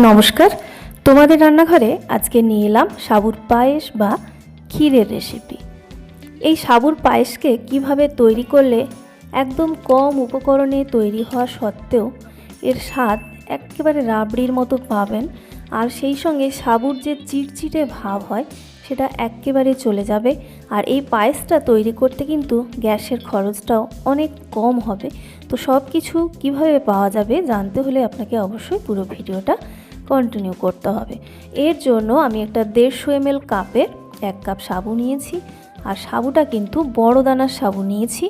নমস্কার। তোমাদের রান্নাঘরে আজকে নিয়ে এলাম সাবুর পায়েস বা ক্ষীরের রেসিপি এই সাবুর পায়েসকে কীভাবে তৈরি করলে একদম কম উপকরণে তৈরি হওয়া সত্ত্বেও এর স্বাদ একেবারে রাবড়ির মতো পাবেন আর সেই সঙ্গে সাবুর যে চিটচিটে ভাব হয় সেটা একেবারে চলে যাবে আর এই পায়েসটা তৈরি করতে কিন্তু গ্যাসের খরচটাও অনেক কম হবে। তো সব কিছু কীভাবে পাওয়া যাবে জানতে হলে আপনাকে অবশ্যই পুরো ভিডিওটা কন্টিনিউ করতে হবে। এর জন্য আমি একটা দেড়শো এমএল কাপের এক কাপ সাবু নিয়েছি, আর সাবুটা কিন্তু বড় দানার সাবু নিয়েছি।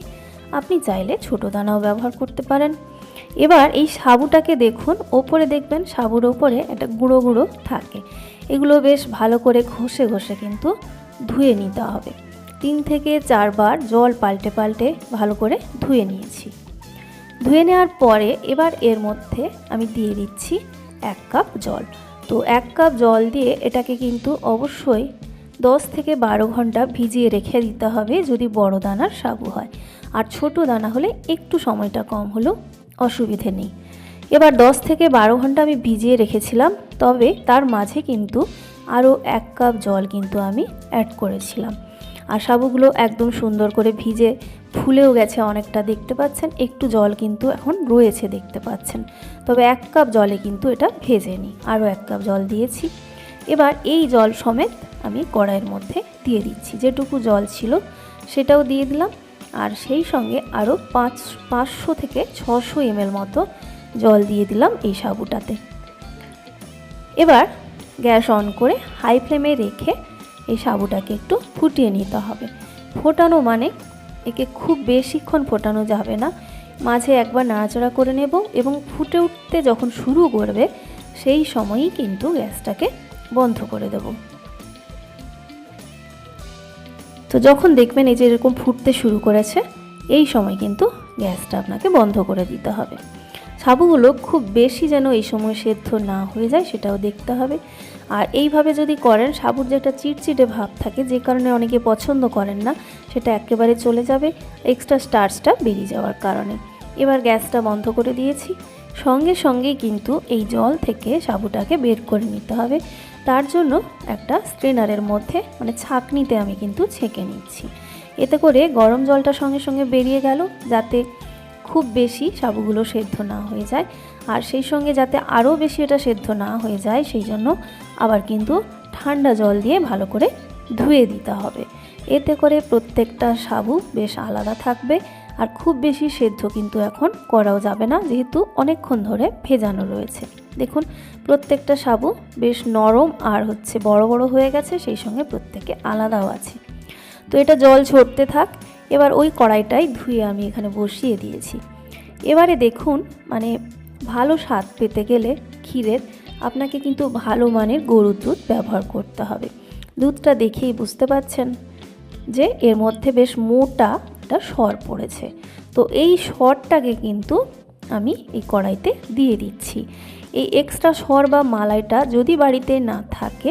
আপনি চাইলে ছোট দানাও ব্যবহার করতে পারেন। এবার এই সাবুটাকে দেখুন, ওপরে দেখবেন সাবুর ওপরে একটা গুঁড়ো গুঁড়ো থাকে। এগুলো বেশ ভালো করে ঘষে ঘষে কিন্তু ধুয়ে নিতে হবে। তিন থেকে চারবার জল পাল্টে পাল্টে ভালো করে ধুয়ে নিয়েছি। ধুয়ে নেওয়ার পরে এবার এর মধ্যে আমি দিয়ে দিচ্ছি এক কাপ জল। তো এক কাপ জল দিয়ে এটাকে কিন্তু অবশ্যই দশ থেকে বারো ঘণ্টা ভিজিয়ে রেখে দিতে হবে যদি বড় দানার সাবু হয়। আর ছোট দানা হলে একটু সময়টা কম হলেও অসুবিধে নেই। এবার দশ থেকে বারো ঘণ্টা আমি ভিজিয়ে রেখেছিলাম, তবে তার মাঝে কিন্তু আরও এক কাপ জল কিন্তু আমি অ্যাড করেছিলাম। আর সাবুগুলো একদম সুন্দর করে ভিজে ফুলেও গেছে অনেকটা, দেখতে পাচ্ছেন? একটু জল কিন্তু এখন রয়েছে, দেখতে পাচ্ছেন। তবে এক কাপ জলে কিন্তু এটা ভেজে নিই আরও এক কাপ জল দিয়েছি। এবার এই জল সমেত আমি কড়াইয়ের মধ্যে দিয়ে দিচ্ছি। যেটুকু জল ছিল সেটাও দিয়ে দিলাম। আর সেই সঙ্গে আরও পাঁচ, পাঁচশো থেকে ছশো এমএল মতো জল দিয়ে দিলাম এই সাবুটাতে। এবার গ্যাস অন করে হাই ফ্লেমে রেখে এই সাবুটাকে একটু ফুটিয়ে নিতে হবে। ফোটানো মানে একে খুব বেশিক্ষণ ফোটানো যাবে না। মাঝে একবার নাড়াচড়া করে নেব এবং ফুটে উঠতে যখন শুরু করবে, সেই সময়ই কিন্তু গ্যাসটাকে বন্ধ করে দেব। তো যখন দেখবেন এই যে এরকম ফুটতে শুরু করেছে, এই সময় কিন্তু গ্যাসটা আপনাকে বন্ধ করে দিতে হবে। সাবুগুলো খুব বেশি যেন এই সময় সেদ্ধ না হয়ে যায় সেটাও দেখতে হবে। আর এইভাবে যদি করেন, সাবুর যে একটা চিটচিটে ভাব থাকে, যে কারণে অনেকে পছন্দ করেন না, সেটা একেবারে চলে যাবে এক্সট্রা স্টার্চটা বেরিয়ে যাওয়ার কারণে। এবার গ্যাসটা বন্ধ করে দিয়েছি। সঙ্গে সঙ্গেই কিন্তু এই জল থেকে সাবুটাকে বের করে নিতে হবে। তার জন্য একটা স্ট্রেনারের মধ্যে মানে ছাঁকনিতে আমি কিন্তু ছেঁকে নিচ্ছি। এতে করে গরম জলটা সঙ্গে সঙ্গে বেরিয়ে গেল, যাতে খুব বেশি সাবুগুলো সেদ্ধ না হয়ে যায়। আর সেই সঙ্গে যাতে আরও বেশি এটা সেদ্ধ না হয়ে যায়, সেই জন্য আবার কিন্তু ঠান্ডা জল দিয়ে ভালো করে ধুয়ে দিতে হবে। এতে করে প্রত্যেকটা সাবু বেশ আলাদা থাকবে আর খুব বেশি সেদ্ধ কিন্তু এখন করাও যাবে না, যেহেতু অনেকক্ষণ ধরে ভেজানো রয়েছে। দেখুন, প্রত্যেকটা সাবু বেশ নরম আর হচ্ছে বড় বড় হয়ে গেছে, সেই সঙ্গে প্রত্যেকে আলাদাও আছে। তো এটা জল ছড়তে থাক এবার ওই কড়াইটাই ধুয়ে আমি এখানে বসিয়ে দিয়েছি। এবারে দেখুন মানে ভালো স্বাদ পেতে গেলে ক্ষীরের আপনাকে কিন্তু ভালো মানের গরুর দুধ ব্যবহার করতে হবে। দুধটা দেখেই বুঝতে পাচ্ছেন যে এর মধ্যে বেশ মোটা একটা সর পড়েছে। তো এই সরটাকে কিন্তু আমি এই কড়াইতে দিয়ে দিচ্ছি। এই এক্সট্রা সর বা মালাইটা যদি বাড়িতে না থাকে,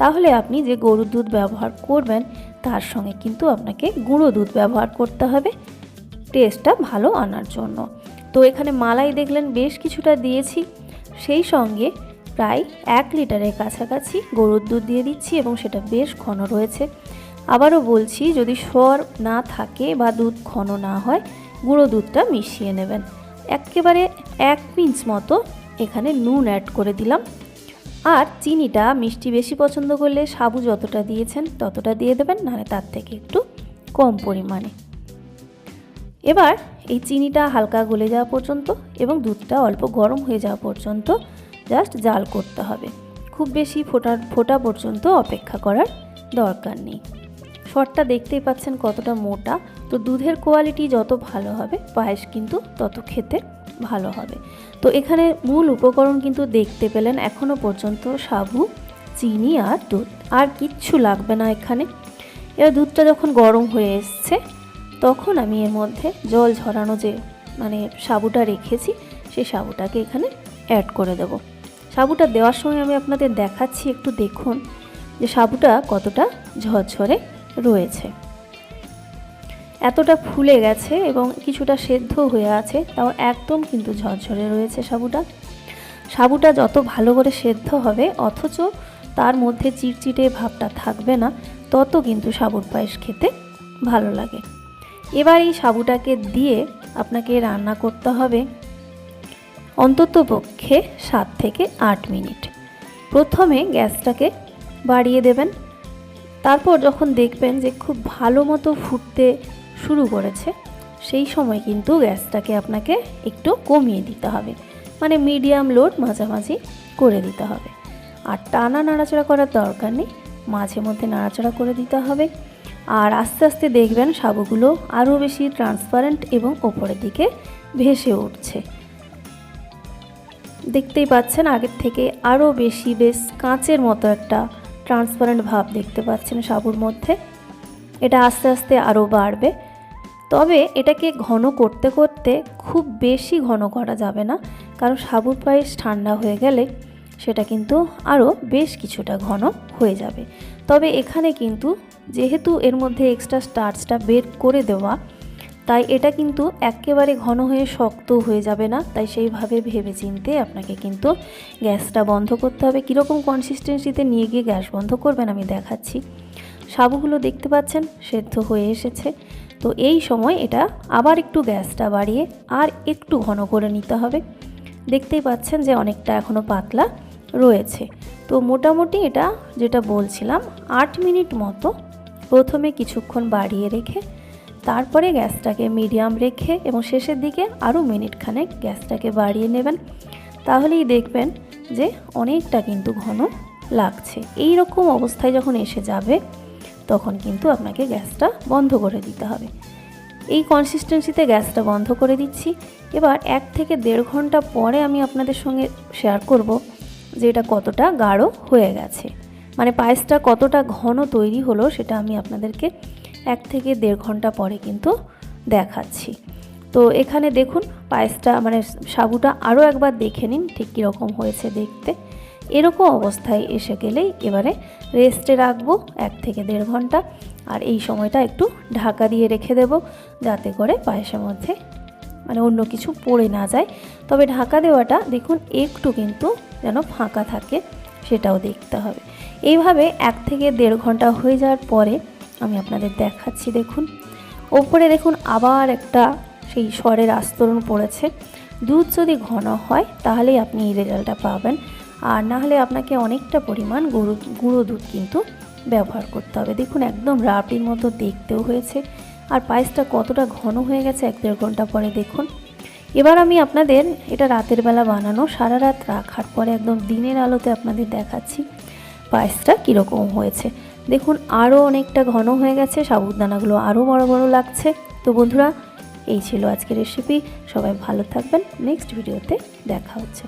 তাহলে আপনি যে গরুর দুধ ব্যবহার করবেন তার সঙ্গে কিন্তু আপনাকে গুঁড়ো দুধ ব্যবহার করতে হবে। টেস্টটা ভালো আনার জন্য। তো এখানে মালাই দেখলেন বেশ কিছুটা দিয়েছি। সেই সঙ্গে প্রায় এক লিটারের কাছাকাছি গরুর দুধ দিয়ে দিচ্ছি এবং সেটা বেশ ঘন রয়েছে। আবারও বলছি, যদি সর না থাকে বা দুধ ঘন না হয়, গুঁড়ো দুধটা মিশিয়ে নেবেন। একেবারে এক পিঞ্চ মতো এখানে নুন অ্যাড করে দিলাম। আর চিনিটা মিষ্টি বেশি পছন্দ করলে সাবু যতটা দিয়েছেন ততটা দিয়ে দেবেন, নাহলে তার থেকে একটু কম পরিমাণে। এবার এই চিনিটা হালকা গলে যাওয়া পর্যন্ত এবং দুধটা অল্প গরম হয়ে যাওয়া পর্যন্ত জাস্ট জাল করতে হবে। খুব বেশি ফোটার, ফোটা পর্যন্ত অপেক্ষা করার দরকার নেই। শটটা দেখতেই পাচ্ছেন কতটা মোটা। তো দুধের কোয়ালিটি যত ভালো হবে, পায়েস কিন্তু তত খেতে ভালো হবে। তো এখানে মূল উপকরণ কিন্তু দেখতে পেলেন এখনও পর্যন্ত সাবু, চিনি আর দুধ। আর কিচ্ছু লাগবে না এখানে। এবার দুধটা যখন গরম হয়ে এসছে, তখন আমি এর মধ্যে জল ঝরানো যে মানে সাবুটা রেখেছি, সেই সাবুটাকে এখানে অ্যাড করে দেব। সাবুটা দেওয়ার সময় আমি আপনাদের দেখাচ্ছি, একটু দেখুন যে সাবুটা কতটা ঝরঝরে রয়েছে। এতটা ফুলে গেছে এবং কিছুটা সেদ্ধ হয়ে আছে, তাও একদম কিন্তু ঝরঝরে রয়েছে সাবুটা। সাবুটা যত ভালো করে সেদ্ধ হবে, অথচ তার মধ্যে চিটচিটে ভাবটা থাকবে না, তত কিন্তু সাবুর পায়েস খেতে ভালো লাগে। এবার এই সাবুটাকে দিয়ে আপনাকে রান্না করতে হবে অন্তত পক্ষে সাত থেকে আট মিনিট। প্রথমে গ্যাসটাকে বাড়িয়ে দেবেন। তারপর যখন দেখবেন যে খুব ভালো মতো ফুটতে শুরু করেছে, সেই সময় কিন্তু গ্যাসটাকে আপনাকে একটু কমিয়ে দিতে হবে। মানে মিডিয়াম লোড মাঝামাঝি করে দিতে হবে। আর টানা নাড়াচাড়া করার দরকার নেই, মাঝে মধ্যে নাড়াচাড়া করে দিতে হবে। আর আস্তে আস্তে দেখবেন সাবুগুলো আরও বেশি ট্রান্সপারেন্ট এবং ওপরের দিকে ভেসে উঠছে। দেখতেই পাচ্ছেন আগের থেকে আরও বেশি বেশ কাঁচের মতো একটা ট্রান্সপারেন্ট ভাব দেখতে পাচ্ছেন সাবুর মধ্যে। এটা আস্তে আস্তে আরও বাড়বে। তবে এটাকে ঘন করতে করতে খুব বেশি ঘন করা যাবে না, কারণ সাবুর পায়েস ঠান্ডা হয়ে গেলে সেটা কিন্তু আরও বেশ কিছুটা ঘন হয়ে যাবে। তবে এখানে কিন্তু যেহেতু এর মধ্যে এক্সট্রা স্টার্চটা বের করে দেওয়া তাই এটা কিন্তু একেবারে ঘন হয়ে শক্ত হয়ে যাবে না, তাই সেইভাবে ভেবে চিনতে আপনাকে কিন্তু গ্যাসটা বন্ধ করতে হবে। কীরকম কনসিস্টেন্সিতে নিয়ে গিয়ে গ্যাস বন্ধ করবেন আমি দেখাচ্ছি। সাবুগুলো দেখতে পাচ্ছেন, সেদ্ধ হয়ে এসেছে। তো এই সময় এটা আবার একটু গ্যাসটা বাড়িয়ে আর একটু ঘন করে নিতে হবে। দেখতেই পাচ্ছেন যে অনেকটা এখনও পাতলা রয়েছে। তো মোটামুটি এটা যেটা বলছিলাম, আট মিনিট মতো প্রথমে কিছুক্ষণ বাড়িয়ে রেখে তারপরে গ্যাসটাকে মিডিয়াম রেখে এবং শেষের দিকে আরও মিনিট খানেক গ্যাসটাকে বাড়িয়ে নেবেন। তাহলেই দেখবেন যে অনেকটা কিন্তু ঘন লাগছে। এই রকম অবস্থায় যখন এসে যাবে, তখন কিন্তু আপনাকে গ্যাসটা বন্ধ করে দিতে হবে। এই কনসিস্টেন্সিতে গ্যাসটা বন্ধ করে দিচ্ছি। এবার এক থেকে দেড় ঘণ্টা পরে আমি আপনাদের সঙ্গে শেয়ার করব যে এটা কতটা গাঢ় হয়ে গেছে। মানে পায়েসটা কতটা ঘন তৈরি হলো সেটা আমি আপনাদেরকে এক থেকে দেড় ঘণ্টা পরে কিন্তু দেখাচ্ছি। তো এখানে দেখুন পায়েসটা মানে সাবুটা আরও একবার দেখে নিন ঠিক কীরকম হয়েছে দেখতে। এরকম অবস্থায় এসে গেলেই এবারে রেস্টে রাখব এক থেকে দেড় ঘণ্টা। আর এই সময়টা একটু ঢাকা দিয়ে রেখে দেব যাতে করে পায়েসের মধ্যে মানে অন্য কিছু পড়ে না যায়। তবে ঢাকা দেওয়াটা দেখুন একটু কিন্তু যেন ফাঁকা থাকে সেটাও দেখতে হবে। এইভাবে এক থেকে দেড় ঘণ্টা হয়ে যাওয়ার পরে আমি আপনাদের দেখাচ্ছি, দেখুন। ওপরে দেখুন আবার একটা সেই স্বরের আস্তরণ পড়েছে। দুধ যদি ঘন হয়, তাহলেই আপনি এই রেজাল্টটা পাবেন। আর না হলে আপনাকে অনেকটা পরিমাণ গুঁড়ো গুঁড়ো দুধ কিন্তু ব্যবহার করতে হবে। দেখুন, একদম রাবড়ির মতো দেখতেও হয়েছে। আর পায়েসটা কতটা ঘন হয়ে গেছে, এক দেড় ঘণ্টা পরে দেখুন। এবার আমি আপনাদের এটা রাতের বেলা বানানো, সারা রাত রাখার পরে একদম দিনের আলোতে আপনাদের দেখাচ্ছি পায়েসটা কীরকম হয়েছে। দেখুন আরও অনেকটা ঘন হয়ে গেছে, সাবুদানাগুলো আরও বড় বড় লাগছে। তো বন্ধুরা, এই ছিল আজকের রেসিপি সবাই ভালো থাকবেন। নেক্সট ভিডিওতে দেখা হচ্ছে।